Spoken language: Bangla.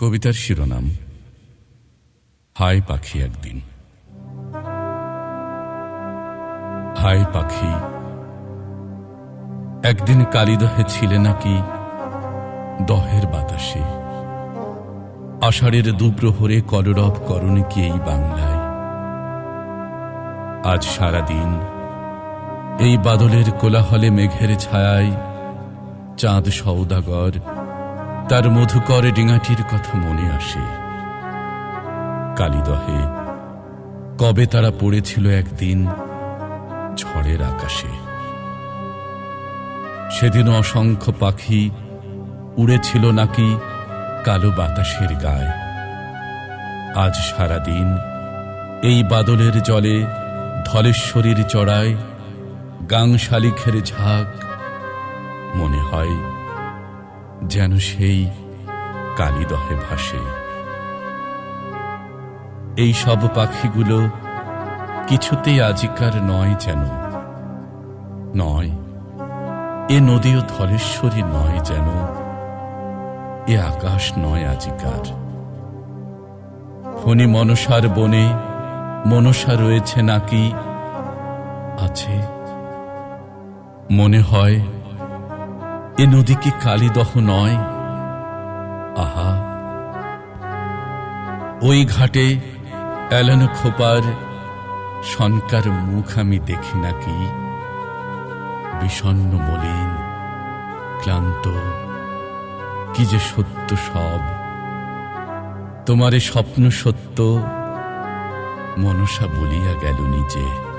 কবিতার শিরোনাম হায় পাখি একদিন। হায় পাখি, একদিন কালিদহে ছিলে নাকি দহের বাতাসে? আষাঢ়ের দুপ্রহরে কলরব করণে কি এই বাংলায়? আজ সারাদিন এই বাদলের কোলাহলে মেঘের ছায়ায় চাঁদ সৌদাগর তার মধুকর ডিঙাটির কথা মনে আসে। কালিদহে, কবে তারা পড়েছিল একদিন ঝড়ের আকাশে। সেদিন অসংখ্য পাখি উড়েছিল নাকি কালো বাতাসের গায়ে। আজ সারাদিন এই বাদলের জলে ধলেশ্বরীর চড়ায় গাং শালিখের ঝাঁক মনে হয়। যেন সেই কালিদহে ভাসে। এই সব পাখিগুলো কিছুতেই আজিকার নয় যেন, নয়, এ নদীও ধলেশ্বরী নয় যেন, এ আকাশ নয় আজিকার। ফণি মনসার বনে মনসা রয়েছে নাকি, আছে। মনে হয় এ নদী কি কালিদহ নয়। আহা। ওই ঘাটে এলানো খোপার শনকার মুখ আমি দেখি নাকি। বিষণ্ণ, মলিন, ক্লান্ত, কি যে সত্য সব। তোমারে স্বপ্ন সত্য, মনসা বলিয়া গেল নিজে।